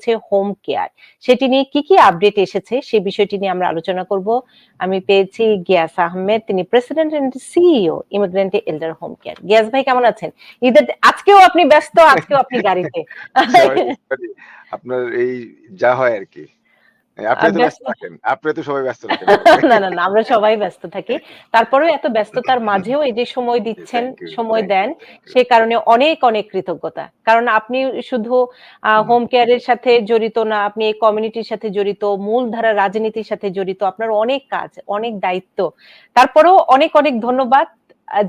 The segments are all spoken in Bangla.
হচ্ছে হোম কেয়ার সেটি নিয়ে কি কি আপডেট এসেছে সে বিষয়টি নিয়ে আমরা আলোচনা করব। আমি পেয়েছি গিয়াস আহমেদ, তিনি president and CEO immigrant elder home care Gias ভাই, কেমন আছেন? ঈদের আজকেও আপনি ব্যস্ত, আজকেও আপনি গাড়িতে। আপনার এই যা হয় আর কি। আপনি তো ব্যস্ত থাকেন আপনি তো সবাই ব্যস্ত থাকেন না না না আমরা সবাই ব্যস্ত থাকি। তারপরেও এত ব্যস্ততার মাঝেও এই যে সময় দিচ্ছেন সময় দেন সে কারণে অনেক অনেক কৃতজ্ঞতা। কারণ আপনি শুধু হোম। কেয়ারের সাথে জড়িত না আপনি এই কমিউনিটির সাথে জড়িত মূলধারা রাজনীতির সাথে জড়িত আপনার অনেক কাজ অনেক দায়িত্ব। তারপরেও অনেক অনেক ধন্যবাদ।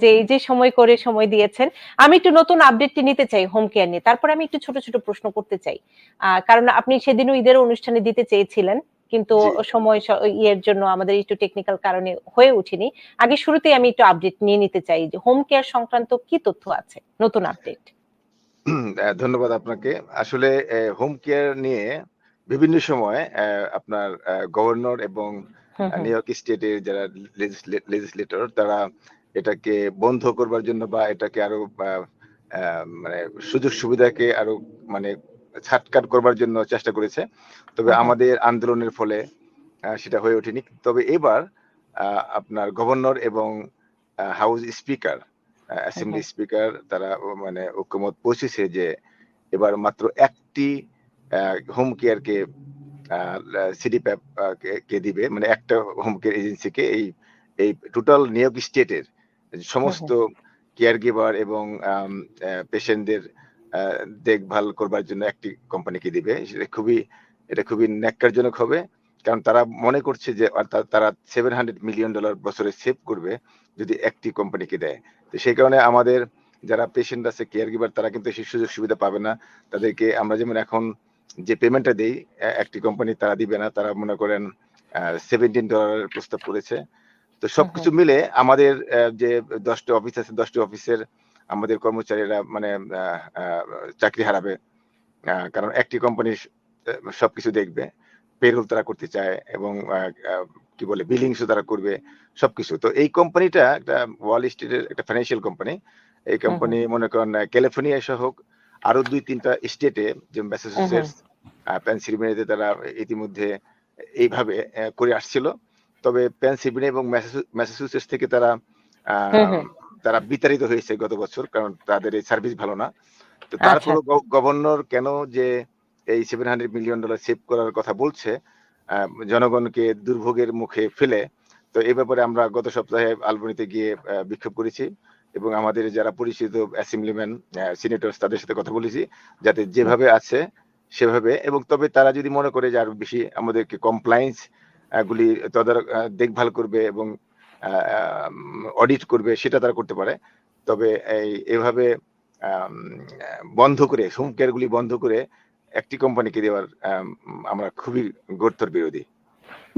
যে এই যে সময় করে সময় দিয়েছেন আমি একটু নতুন আপডেটটি নিতে চাই হোম কেয়ার নিয়ে। তারপরে আমি একটু ছোট ছোট প্রশ্ন করতে চাই। কারণ আপনি সেদিনও ঈদের অনুষ্ঠানে দিতে চেয়েছিলেন কিন্তু সময় ইয়ের জন্য আমাদের একটু টেকনিক্যাল কারণে হয়ে উঠেনি আগে শুরুতে আমি একটু আপডেট নিয়ে নিতে চাই যে হোম কেয়ার সংক্রান্ত কি তথ্য আছে? নতুন আপডেট ধন্যবাদ আপনাকে। আসলে হোম কেয়ার নিয়ে বিভিন্ন সময় আপনার গভর্নর এবং নিউ ইয়র্ক স্টেটের যারা লেজিসলেটর তারা এটাকে বন্ধ করবার জন্য বা এটাকে আরও মানে সুযোগ সুবিধাকে আরও মানে ছাটকাট করবার জন্য চেষ্টা করেছে। তবে আমাদের আন্দোলনের ফলে সেটা হয়ে ওঠেনি। তবে এবার আপনার গভর্নর এবং হাউস স্পিকার অ্যাসেম্বলি স্পিকার তারা মানে ঐক্যমত পৌঁছেছে যে এবার মাত্র একটি হোম কেয়ারকে সিডি প্যাপ কে দিবে। মানে একটা হোম কেয়ার এজেন্সিকে এই এই টোটাল নিয়োগ স্টেটের সমস্ত কেয়ার গিভার এবং পেশেন্টদের দেখভাল করবার জন্য একটি কোম্পানিকে দিবে। সেটা খুবই এটা খুবই ন্যাক্কারজনক হবে। কারণ তারা মনে করছে যে তারা সেভেন হান্ড্রেড মিলিয়ন ডলার বছরে সেভ করবে যদি একটি কোম্পানিকে দেয়। তো সেই কারণে আমাদের যারা পেশেন্ট আছে কেয়ার গিভার তারা কিন্তু সেই সুযোগ সুবিধা পাবে না। তাদেরকে আমরা যেমন এখন যে পেমেন্টটা দেই একটি কোম্পানি তারা দিবে না। তারা মনে করেন সেভেন্টিন ডলারের প্রস্তাব করেছে। তো সবকিছু মিলে আমাদের যে দশটি অফিস আছে দশটি অফিসের আমাদের কর্মচারীরা মানে চাকরি হারাবে। কারণ একটি কোম্পানি সবকিছু দেখবে পেরোল তারা করতে চায় এবং কি বলে বিলিংসও তারা করবে সবকিছু। তো এই কোম্পানিটা একটা ওয়াল স্ট্রিটের একটা ফাইন্যান্সিয়াল কোম্পানি এই কোম্পানি মনে করেন ক্যালিফোর্নিয়া সহ আরও দুই তিনটা স্টেটে যে ম্যাসাচুসেটস পেনসিলভেনিয়াতে তারা ইতিমধ্যে এইভাবে করে আসছিল। তবে পেনসিলভেনিয়া এবং ম্যাসাচুসেটস থেকে তারা তারা বিতাড়িত হয়েছে গত বছর কারণ তাদের এই সার্ভিস ভালো না। তো তারপর গভর্নর কেন যে এই seven hundred million dollar save করার কথা বলছে জনগণকে দুর্ভোগের মুখে ফেলে তো এই ব্যাপারে আমরা গত সপ্তাহে আলবনিতে গিয়ে বিক্ষোভ করেছি এবং আমাদের যারা পরিচিত অ্যাসেম্বলিম্যান সিনেটর তাদের সাথে কথা বলেছি যাতে যেভাবে আছে সেভাবে এবং তবে তারা যদি মনে করে যে আরও বেশি আমাদেরকে কমপ্লায়েন্স গুলি তদার দেখভাল করবে এবং অডিট করবে সেটা তারা করতে পারে। তবে এই এভাবে বন্ধ করে হোম কেয়ারগুলি বন্ধ করে একটি কোম্পানিকে দেওয়ার আমরা খুবই গুরুত্বর বিরোধী।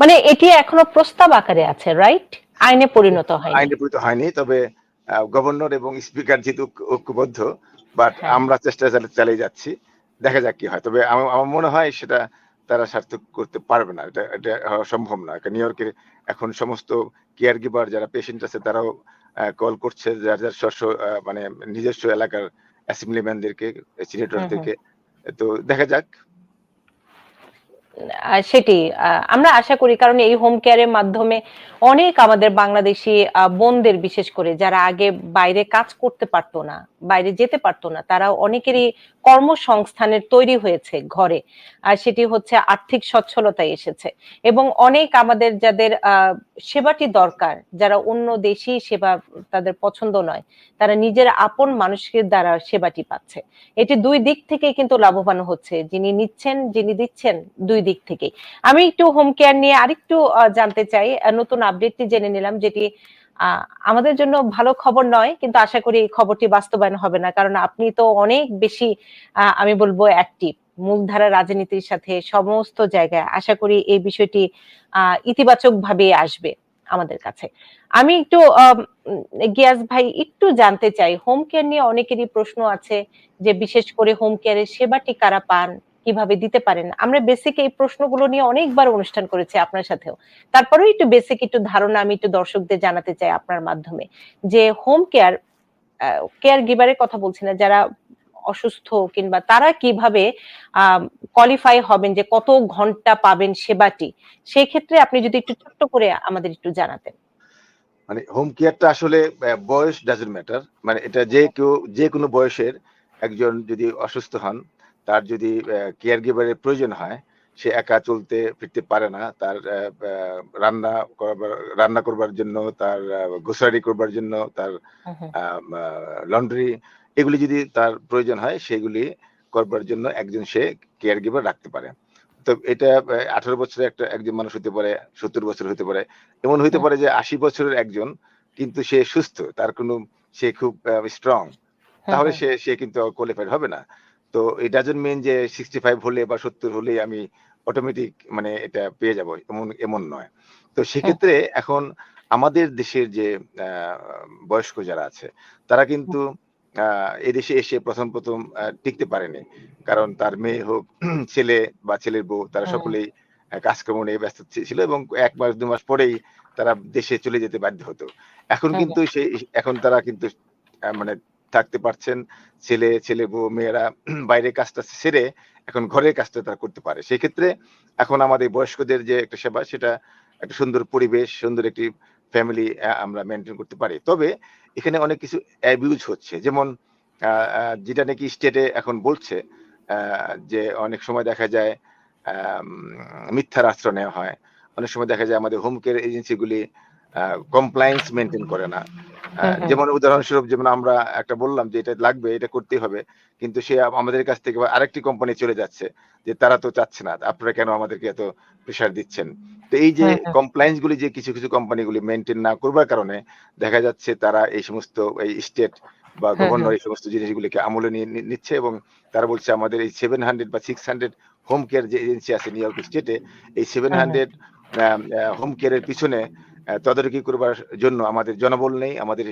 মানে এটি এখনও প্রস্তাব আকারে আছে রাইট আইনে পরিণত হয়নি। আইনে পরিণত হয়নি তবে গভর্নর এবং স্পিকার যেহেতু ঐক্যবদ্ধ বাট আমরা চেষ্টা চালিয়ে যাচ্ছি। দেখা যাক কি হয় তবে আমার মনে হয় সেটা তারা সার্থক করতে পারবে না। এটা এটা সম্ভব না। নিউ ইয়র্কের এখন সমস্ত কেয়ার গিভার যারা পেশেন্ট আছে তারাও কল করছে যার যার স্বস্ব মানে নিজস্ব এলাকার অ্যাসেম্বলিম্যানদেরকে সিনেটরদেরকে তো দেখা যাক। সেটি আমরা আশা করি, কারণ এই হোম কেয়ারের মাধ্যমে অনেক আমাদের বাংলাদেশি বোনদের বিশেষ করে, যারা আগে বাইরে কাজ করতে পারতো না, বাইরে যেতে পারতো না তারা অনেকেরই কর্মসংস্থানের তৈরি হয়েছে ঘরে, আর সেটি হচ্ছে আর্থিক সচ্ছলতায় এসেছে। এবং অনেক আমাদের যাদের সেবাটি দরকার, যারা অন্য দেশি সেবা তাদের পছন্দ নয়, তারা নিজের আপন মানুষের দ্বারা সেবাটি পাচ্ছে। এটি দুই দিক থেকে কিন্তু লাভবান হচ্ছে, যিনি নিচ্ছেন, যিনি দিচ্ছেন, দুই দিক থেকে। আমি একটু হোম কেয়ার নিয়ে আরেকটু জানতে চাই নতুন আপডেটটি জেনে নিলাম যেটি আমাদের জন্য ভালো খবর নয়, কিন্তু আশা করি এই খবরটি বাস্তবায়ন হবে না, কারণ আপনি তো অনেক বেশি আমি বলব অ্যাক্টিভ মূলধারা রাজনীতির সাথে সমস্ত জায়গায় আশা করি এই বিষয়টি ইতিবাচক ভাবে আসবে আমাদের কাছে। আমি একটু গিয়াস ভাই, একটু জানতে চাই হোম কেয়ার নিয়ে অনেকেরই প্রশ্ন আছে যে বিশেষ করে হোম কেয়ারের সেবাটি কারা পান? কীভাবে দিতে পারেন? আমরা বেসিক এই প্রশ্নগুলো নিয়ে অনেকবার অনুষ্ঠান করেছি আপনার সাথেও। তারপরেও একটু বেসিক একটু ধারণা আমি একটু দর্শকদের জানাতে চাই আপনার মাধ্যমে। যে হোম কেয়ার কেয়ার গিভারের কথা বলছি না, যারা অসুস্থ কিংবা তারা কীভাবে কোয়ালিফাই হবেন, যে কত ঘণ্টা পাবেন সেবাটি সেই ক্ষেত্রে আপনি যদি একটু ছোট্ট করে আমাদের একটু জানাতেন। মানে হোম কেয়ারটা আসলে বয়স ডাজেন্ট ম্যাটার মানে এটা যে কেউ, যে কোনো বয়সের একজন যদি অসুস্থ হন তার যদি কেয়ার গিভারের প্রয়োজন হয় সে একা চলতে ফিরতে পারে না তার রান্না করবার রান্না করবার জন্য তার গোসারি করবার জন্য তার লন্ড্রি এগুলি যদি তার প্রয়োজন হয় সেগুলি করবার জন্য একজন সে কেয়ার গিভার রাখতে পারে। তো এটা আঠারো বছরের একটা একজন মানুষ হতে পারে সত্তর বছর হতে পারে। এমন হতে পারে যে আশি বছরের একজন কিন্তু সে সুস্থ তার কোনো সে খুব স্ট্রং তাহলে সে সে কিন্তু কোয়ালিফাইড হবে না। তো it doesn't mean যে সিক্সটি ফাইভ হলে বা সত্তর হলে আমি অটোমেটিক মানে এটা পেয়ে যাব এমন এমন নয়। তো সেক্ষেত্রে এখন আমাদের দেশের যে বয়স্ক যারা আছে তারা কিন্তু এদেশে এসে প্রথম প্রথম টিকতে পারেনি। কারণ তার মেয়ে হোক ছেলে বা ছেলের বউ তারা সকলেই কাজকর্ম নিয়ে ব্যস্ত ছিল এবং এক মাস দু মাস পরেই তারা দেশে চলে যেতে বাধ্য হতো। এখন কিন্তু সেই এখন তারা কিন্তু মানে থাকতে পারছেন, ছেলে ছেলে বউ, মেয়েরা বাইরে কাজটা সেরে এখন ঘরের কাজটা তারা করতে পারে। সেক্ষেত্রে এখন আমাদের বয়স্কদের যে একটা সেবা, সেটা একটা সুন্দর পরিবেশ, সুন্দর একটি ফ্যামিলি আমরা মেনটেন করতে পারি। তবে এখানে অনেক কিছু অ্যাবিউজ হচ্ছে। যেমন যেটা নাকি স্টেটে এখন বলছে যে অনেক সময় দেখা যায় মিথ্যার আশ্রয় নেওয়া হয়। অনেক সময় দেখা যায় আমাদের হোম কেয়ার এজেন্সিগুলি কমপ্লায়েন্স মেনটেন করে না। যেমন উদাহরণস্বরূপ যেমন আমরা একটা বললাম যে এটা লাগবে এটা করতেই হবে। কিন্তু সে আমাদের কাছ থেকে আরেকটি কোম্পানি চলে যাচ্ছে যে তারা তো চাচ্ছে না আপনারা কেন আমাদেরকে এত প্রেশার দিচ্ছেন? তো এই যে। কমপ্লায়েন্স গুলি যে কিছু কিছু কোম্পানিগুলি মেনটেন না করবার কারণে দেখা যাচ্ছে তারা এই সমস্ত এই স্টেট বা গভর্নর এই সমস্ত জিনিসগুলিকে আমলে নিয়ে নিচ্ছে এবং তারা বলছে আমাদের এই সেভেন হান্ড্রেড বা সিক্স হান্ড্রেড হোম কেয়ার যে এজেন্সি আছে নিউ ইয়র্ক স্টেটে এই সেভেন। হান্ড্রেড হোম কেয়ারের পিছনে তদারকি করবার জন্য আমাদের জনবল নেই আমাদের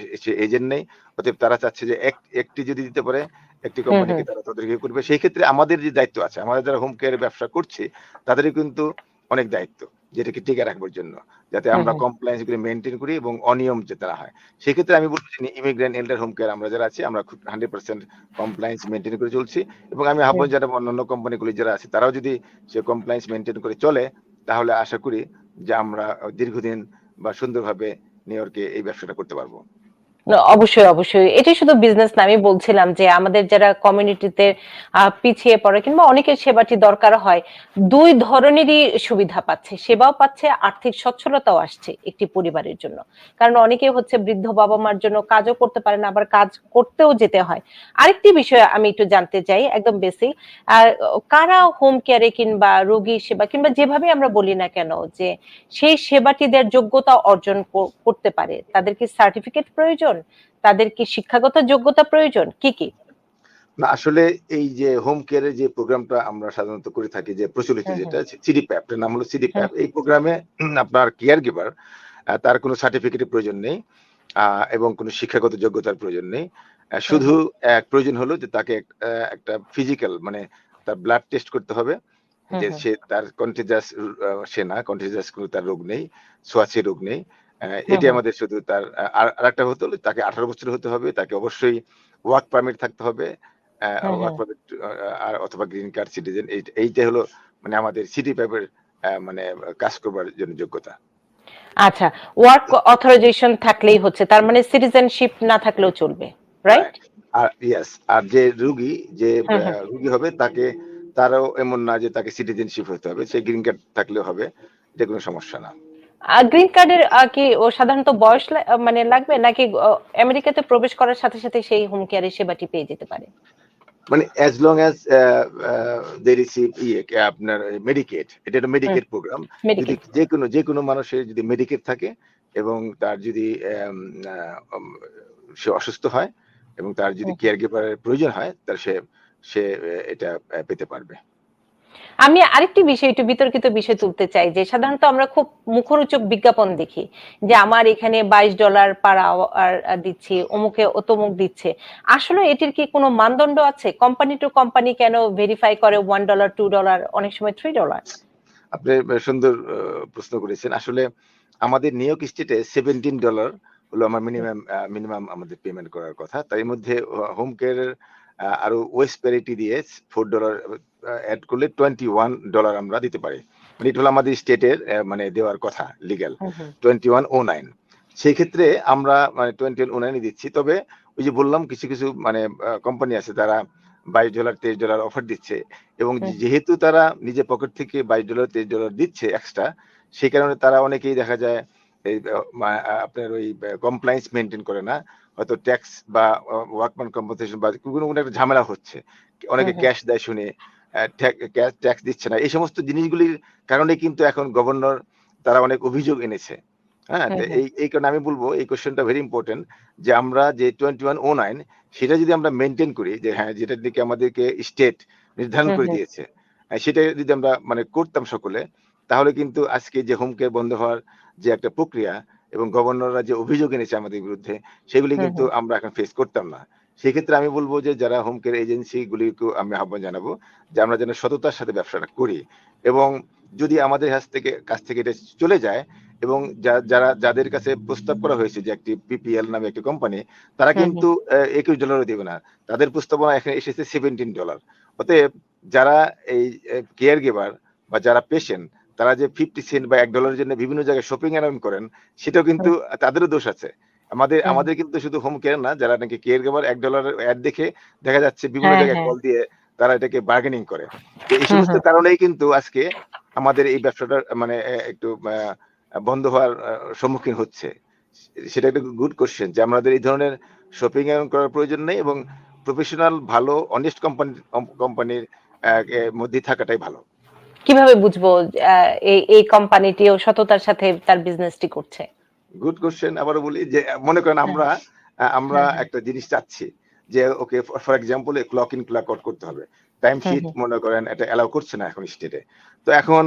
এজেন্ট নেই। অতএব তারা চাচ্ছে যে এক একটি যদি দিতে পারে একটি কোম্পানিকে তারা তদারকি করবে। সেই ক্ষেত্রে আমাদের যে দায়িত্ব আছে আমাদের যারা হোম কেয়ারের ব্যবসা করছে তাদেরই কিন্তু অনেক দায়িত্ব যেটাকে টিকে রাখবার জন্য যাতে আমরা। কমপ্লায়েন্স গুলি মেনটেন করি এবং অনিয়ম যাতে না হয়। সেক্ষেত্রে আমি বলব যে ইমিগ্রেন্ট এল্ডার হোম কেয়ার আমরা যারা আছি আমরা খুব হান্ড্রেড পার্সেন্ট কমপ্লায়েন্স মেনটেন করে চলছি। এবং আমি আহ্বান জানাব অন্যান্য কোম্পানিগুলি যারা আছে তারাও যদি সে কমপ্লায়েন্স মেনটেন করে চলে তাহলে আশা করি যে আমরা দীর্ঘদিন বা সুন্দরভাবে নিউ ইয়র্কে এই ব্যবসাটা করতে পারব। অবশ্যই অবশ্যই। এটি শুধু বিজনেস না, আমি বলছিলাম যে আমাদের যারা কমিউনিটিতে পিছিয়ে পড়ে কিংবা অনেকের সেবাটি দরকার হয়, দুই ধরনেরই সুবিধা পাচ্ছে। সেবাও পাচ্ছে, আর্থিক সচ্ছলতাও আসছে একটি পরিবারের জন্য। কারণ অনেকে হচ্ছে বৃদ্ধ বাবা মার জন্য কাজও করতে পারে না, আবার কাজ করতেও যেতে হয়। আরেকটি বিষয় আমি একটু জানতে চাই, একদম বেসিক আর কারা হোম কেয়ারে কিংবা রোগী সেবা কিংবা যেভাবে আমরা বলি না কেন যে সেই সেবাটি দেওয়ার যোগ্যতা অর্জন করতে পারে, তাদের কি সার্টিফিকেট প্রয়োজন? তাদের কি শিক্ষাগত যোগ্যতা প্রয়োজন? কি কি? না আসলে এই যে হোম কেয়ারের যে প্রোগ্রামটা আমরা সাধারণত করে থাকি যে প্রচলিত যেটা সিডি প্যাপ এর নাম হলো সিডি প্যাপ এই প্রোগ্রামে আপনার কেয়ার গিভার তার কোনো সার্টিফিকেটের প্রয়োজন নেই এবং কোনো শিক্ষাগত যোগ্যতার প্রয়োজন নেই শুধু এক প্রয়োজন হলো যে তাকে একটা ফিজিক্যাল মানে তার ব্লাড টেস্ট করতে হবে যে সে তার কন্টিজাস সে না কন্টিজাস কোনো তার রোগ নেই সোয়াচে রোগ নেই এটি আমাদের শুধু তার আর আরেকটা হতে হলে তাকে আঠারো বছর হতে হবে তাকে অবশ্যই ওয়ার্ক পারমিট থাকতে হবে ওয়ার্ক পারমিট আর অথবা গ্রিন কার্ড সিটিজেন এইটা হলো মানে আমাদের সিটি প্যাপের মানে কাজ করবার জন্য যোগ্যতা। আচ্ছা ওয়ার্ক অথরাইজেশন থাকলেই হচ্ছে তার মানে সিটিজেনশিপ না থাকলেও চলবে রাইট আর ইয়েস আর যে রুগী যে। রুগী হবে তাকে তারও এমন না যে তাকে সিটিজেনশিপ হতে হবে সে গ্রিন কার্ড থাকলেও হবে এটা কোনো সমস্যা না। গ্রিন কার্ডের কি ও সাধারণত বয়স মানে লাগবে? নাকি আমেরিকাতে প্রবেশ করার সাথে সাথে সেই হোম কেয়ারের সেবাটি পেয়ে যেতে পারে? মানে as long as they receive কে আপনার মেডিকেট এটা একটা মেডিকেট প্রোগ্রাম যদি যে কোনো যে কোনো মানুষের যদি মেডিকেট থাকে এবং তার যদি সে অসুস্থ হয় এবং তার যদি। কেয়ার গিভারের প্রয়োজন হয় তার সে সে এটা পেতে পারবে। আমি আরেকটি বিষয়, একটু বিতর্কিত বিষয় তুলতে চাই, যে সাধারণত আমরা খুব মুখরোচক বিজ্ঞাপন দেখি, যে আমার এখানে বাইশ ডলার পার আওয়ার দিচ্ছি, অমুকে অতমুক দিচ্ছে। আসলে এটির কি কোনো মানদণ্ড আছে? কোম্পানি টু কোম্পানি কেন ভেরিফাই করে ওয়ান ডলার টু ডলার অনেক সময় থ্রি ডলার আপনি সুন্দর প্রশ্ন করেছেন। আসলে আমাদের নিউ ইয়র্ক স্টেটে সেভেন্টিন ডলার হলো আমার মিনিমাম মিনিমাম আমাদের পেমেন্ট করার কথা। তার মধ্যে হোম কেয়ারের আরও ওয়েস্ট প্যারিটি দিয়ে ফোর ডলার অ্যাড করলে টোয়েন্টি ওয়ান ডলার আমরা দিতে পারি। মানে এটা হলো আমাদের স্টেটের মানে দেওয়ার কথা লিগ্যাল টোয়েন্টি ওয়ান ও নাইন সেই ক্ষেত্রে আমরা মানে টোয়েন্টি ওয়ান ও নাইনই দিচ্ছি। তবে ওই যে বললাম কিছু কিছু মানে কোম্পানি আছে তারা বাইশ ডলার তেইশ ডলার অফার দিচ্ছে। এবং যেহেতু তারা নিজের পকেট থেকে বাইশ ডলার তেইশ ডলার দিচ্ছে এক্সট্রা সেই কারণে তারা অনেকেই দেখা যায় এই আপনার ওই কমপ্লায়েন্স মেনটেন করে না। হয়তো ট্যাক্স বা ওয়ার্কম্যান কম্পেনসেশন বা কোনো কোনো একটা ঝামেলা হচ্ছে অনেকে। ক্যাশ দেয় শুনে ট্যাক্স দিচ্ছে না এই সমস্ত জিনিসগুলির কারণে কিন্তু এখন গভর্নর তারা অনেক অভিযোগ এনেছে হ্যাঁ হুম হুম। এই এই কারণে আমি বলব এই কোশ্চেনটা ভেরি ইম্পর্টেন্ট যে আমরা যে টোয়েন্টি ওয়ান ও নাইন সেটা যদি আমরা মেনটেন করি যে হ্যাঁ যেটা দিকে আমাদেরকে স্টেট নির্ধারণ করে দিয়েছে সেটা যদি আমরা মানে করতাম সকলে তাহলে কিন্তু আজকে যে হোম কেয়ার বন্ধ হওয়ার যে একটা প্রক্রিয়া এবং গভর্নররা যে অভিযোগ এনেছে আমাদের বিরুদ্ধে সেগুলি কিন্তু আমরা এখন ফেস করতাম না। সেক্ষেত্রে আমি বলব যে যারা হোম কেয়ার এজেন্সি গুলিকে আমি আহ্বান জানাব যে আমরা যেন সততার সাথে ব্যবসাটা করি এবং যদি আমাদের কাছ থেকে কাছ থেকে এটা চলে যায় এবং যারা যাদের কাছে প্রস্তাব করা হয়েছে যে একটি পিপিএল নামে একটি কোম্পানি তারা। কিন্তু একুশ ডলারও দেবে না। তাদের প্রস্তাবনা এখানে এসেছে সেভেন্টিন ডলার অতএব যারা এই কেয়ার গিভার বা যারা পেশেন্ট তারা যে ফিফটি সেন্ট বা এক ডলারের জন্য বিভিন্ন জায়গায় শপিং অ্যারাউন্ড করেন সেটাও কিন্তু তাদেরও দোষ আছে। আমাদের আমাদের কিন্তু শুধু হোম কেয়ার না যারা নাকি কেয়ার গিভার এক ডলারের অ্যাড দেখে দেখা যাচ্ছে বিভিন্ন হ্যাঁ, জায়গায় হ্যাঁ। কল দিয়ে তারা এটাকে বার্গেনিং করে। তো এই সমস্ত কারণেই কিন্তু আজকে আমাদের এই ব্যবসাটা মানে একটু বন্ধ হওয়ার সম্মুখীন হচ্ছে। সেটা একটা গুড কোশ্চেন যে আমাদের এই ধরনের শপিং করার প্রয়োজন নেই এবং প্রফেশনাল ভালো অনেস্ট কোম্পানি কোম্পানির মধ্যে থাকাটাই ভালো। কীভাবে বুঝব এই এই কোম্পানিটিও সততার সাথে তার বিজনেসটি করছে? গুড কোশ্চেন আবারও বলি যে মনে করেন আমরা আমরা হ্যাঁ, হ্যাঁ। একটা জিনিস চাচ্ছি যে okay for example clock in clock out করতে হবে। টাইম শিট মনে করেন এটা অ্যালাউ করছে না এখন স্টেটে তো এখন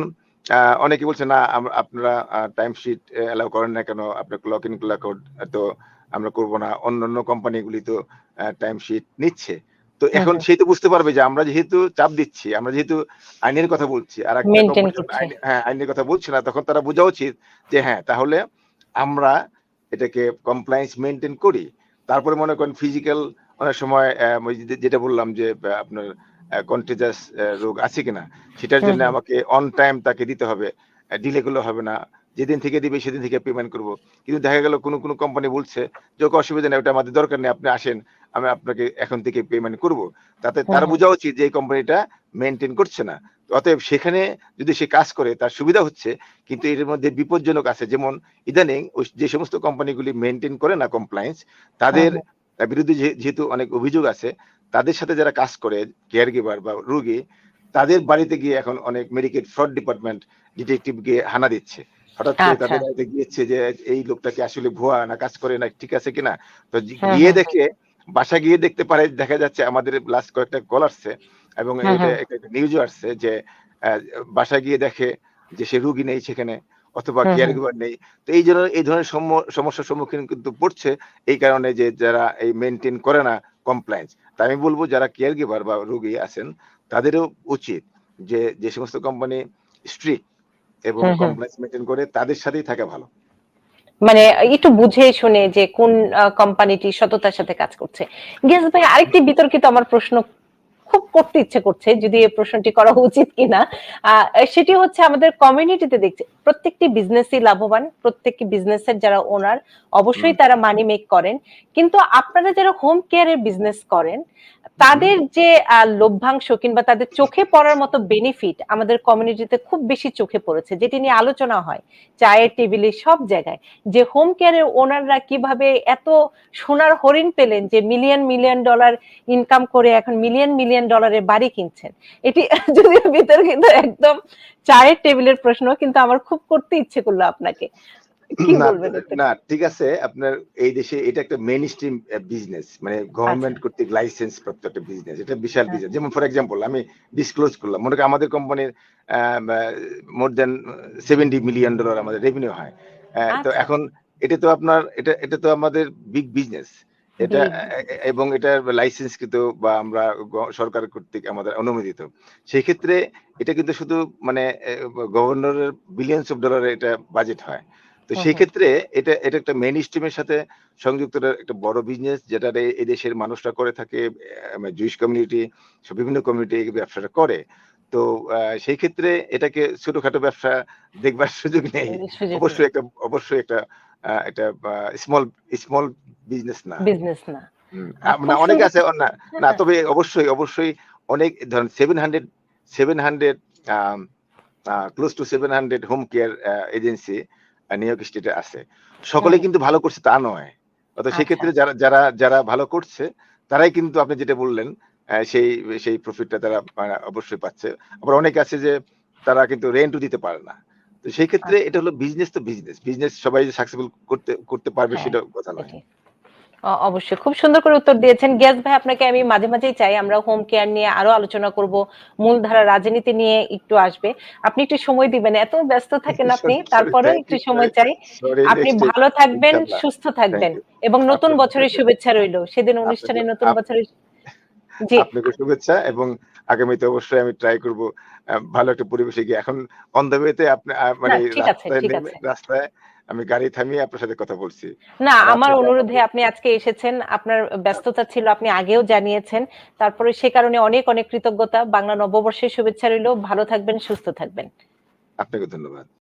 অনেকে বলছে না আপনারা টাইম শিট অ্যালাউ করেন না কেন? আপনার ক্লক ইন ক্লক আউট তো আমরা করব না। অন্য অন্য কোম্পানিগুলি তো টাইম শিট নিচ্ছে। তো এখন সেই তো বুঝতে পারবে যে আমরা যেহেতু চাপ দিচ্ছি আমরা যেহেতু আইনের কথা বলছি আর হ্যাঁ আইনের কথা বলছে না তখন তারা বোঝা উচিত যে হ্যাঁ তাহলে আমরা এটাকে কমপ্লায়েন্স মেনটেন করি। তারপরে মনে করেন ফিজিক্যাল অনেক সময় যেটা বললাম যে আপনার কন্টেজাস রোগ আছে কিনা সেটার জন্য আমাকে অন টাইম তাকে দিতে হবে ডিলে করলে হবে না। যেদিন থেকে দিবে সেদিন থেকে পেমেন্ট করব। কিন্তু দেখা গেল কোনো কোনো কোম্পানি বলছে যে ওকে অসুবিধা নেই ওটা আমাদের দরকার নেই আপনি আসেন আমি আপনাকে এখন থেকে পেমেন্ট করব। তাতে তার বোঝা উচিত যে এই কোম্পানিটা মেনটেন করছে না। অতএব সেখানে যদি সে কাজ করে তার সুবিধা হচ্ছে কিন্তু এর মধ্যে বিপজ্জনক আছে। যেমন ইদানিং যে সমস্ত কোম্পানিগুলি মেনটেন করে না কমপ্লায়েন্স তাদের বিরুদ্ধে যেহেতু অনেক অভিযোগ আছে তাদের সাথে যারা কাজ করে কেয়ার গিভার বা রোগী তাদের বাড়িতে গিয়ে এখন অনেক মেডিকেল ফ্রড ডিপার্টমেন্ট ডিটেকটিভ গিয়ে হানা দিচ্ছে। হঠাৎ করে আচ্ছা। তাদের বাড়িতে গিয়েছে যে এই লোকটাকে আসলে ভুয়া না কাজ করে না ঠিক আছে কিনা? তো গিয়ে দেখে বাসা গিয়ে দেখতে পারে দেখা যাচ্ছে আমাদের লাস্ট কয়েকটা কল আসছে এবং একটা নিউজও আসছে যে বাসা গিয়ে দেখে যে সে রুগী নেই সেখানে অথবা কেয়ার গিভার নেই। তো এই জন্য এই ধরনের সমস্যার সম্মুখীন কিন্তু পড়ছে এই কারণে যে যারা এই মেনটেন করে না কমপ্লায়েন্স তা আমি বলব যারা কেয়ার গিভার বা রুগী আছেন তাদেরও উচিত যে যে সমস্ত কোম্পানি স্ট্রিক্ট এবং। কমপ্লায়েন্স মেনটেন করে তাদের সাথেই থাকা ভালো মানে একটু বুঝে শুনে যে কোন কোম্পানিটি সততার সাথে কাজ করছে গিয়াস ভাই আরেকটি বিতর্কিত আমার প্রশ্ন খুব করতে ইচ্ছে করছে যদি এই প্রশ্নটি করা উচিত কিনা। সেটি হচ্ছে আমাদের কমিউনিটিতে দেখছে প্রত্যেকটি বিজনেসই লাভবান প্রত্যেকটি বিজনেসের যারা ওনার অবশ্যই তারা মানি মেক করেন। কিন্তু আপনারা যারা হোম কেয়ারের বিজনেস করেন তাদের যে লভ্যাংশ কিংবা তাদের চোখে পড়ার মতো বেনিফিট আমাদের কমিউনিটিতে খুব বেশি চোখে পড়েছে যেটি নিয়ে আলোচনা হয় চায়ের টেবিলে সব জায়গায়। যে হোম কেয়ারের ওনাররা কীভাবে এত সোনার হরিণ পেলেন যে মিলিয়ন মিলিয়ন ডলার ইনকাম করে এখন মিলিয়ন মিলিয়ন ডলারের বাড়ি কিনছেন। এটি যদিও বিতর্কিত একদম চায়ের টেবিলের প্রশ্ন কিন্তু আমার খুব করতে ইচ্ছে করল আপনাকে। না, ঠিক আছে আপনার এই দেশে এটা একটা মেইন স্ট্রিম বিজনেস মানে গভর্নমেন্ট কর্তৃক লাইসেন্স প্রাপ্ত একটা বিজনেস এটা বিশাল আচ্ছা। বিজনেস যেমন ফর এক্সাম্পল আমি ডিসক্লোজ করলাম মনে করি আমাদের কোম্পানির more than seventy million dollar আমাদের রেভিনিউ হয়। তো আচ্ছা। এখন এটা তো আপনার এটা এটা তো আমাদের বিগ বিজনেস এটা এবং এটার লাইসেন্সকৃত বা আমরা সরকার কর্তৃক আমাদের অনুমোদিত। সেই ক্ষেত্রে এটা কিন্তু শুধু মানে গভর্নরের বিলিয়ন্স অফ ডলারের এটা বাজেট হয়। তো সেই ক্ষেত্রে এটা এটা একটা মেইন স্ট্রিমের সাথে সংযুক্ত একটা বড় বিজনেস যেটা এই দেশের মানুষরা করে থাকে জুইশ কমিউনিটি বিভিন্ন কমিউনিটি এই ব্যবসাটা করে। তো সেই ক্ষেত্রে এটাকে ছোটখাটো ব্যবসা দেখবার সুযোগ নেই। অবশ্যই একটা অবশ্যই একটা একটা স্মল স্মল বিজনেস না। বিজনেস না। অনেক আছে না না হ্যাঁ। তবে অবশ্যই অবশ্যই অনেক ধরেন seven hundred seven hundred close to seven hundred home care agency New York স্টেটে আছে। সকলে কিন্তু ভালো করছে তা নয়। আচ্ছা। সেক্ষেত্রে যারা যারা যারা ভালো করছে তারাই কিন্তু আপনি যেটা বললেন সেই সেই প্রফিটটা তারা মানে, অবশ্যই পাচ্ছে। আবার অনেক আছে যে তারা কিন্তু রেন্টও দিতে পারে না। তো সেই ক্ষেত্রে আচ্ছা। এটা হলো বিজনেস তো বিজনেস বিজনেস সবাই যে সাকসেসফুল করতে করতে পারবে হ্যাঁ, সেটা কথা নয়। অবশ্যই। খুব সুন্দর করে উত্তর দিয়েছেন। গ্যাস ভাই আপনাকে আমি মাঝে মাঝেই চাই। আমরা হোম কেয়ার নিয়ে আরও আলোচনা করব। মূলধারা রাজনীতি নিয়ে একটু আসবে। আপনি একটু সময় দিবেন। এত ব্যস্ত থাকেন আপনি। তারপরেও একটু সময় চাই। আপনি ভালো থাকবেন সুস্থ থাকবেন। এবং নতুন বছরের শুভেচ্ছা রইল। সেদিন অনুষ্ঠানে নতুন বছরের আপনাকে শুভেচ্ছা এবং আগামীতে অবশ্যই আমি ট্রাই করব ভালো একটা পরিবেশে গিয়ে। এখন অন দ্য ওয়েতে আপনি মানে। রাস্তায় আমি গাড়ি থামিয়ে আপনার সাথে কথা বলছি। না আমার অনুরোধে আপনি আজকে এসেছেন। আপনার ব্যস্ততা ছিল আপনি আগেও জানিয়েছেন। তারপরে সে কারণে অনেক অনেক কৃতজ্ঞতা। বাংলা নববর্ষের শুভেচ্ছা রইল। ভালো থাকবেন সুস্থ থাকবেন। আপনাকে ধন্যবাদ।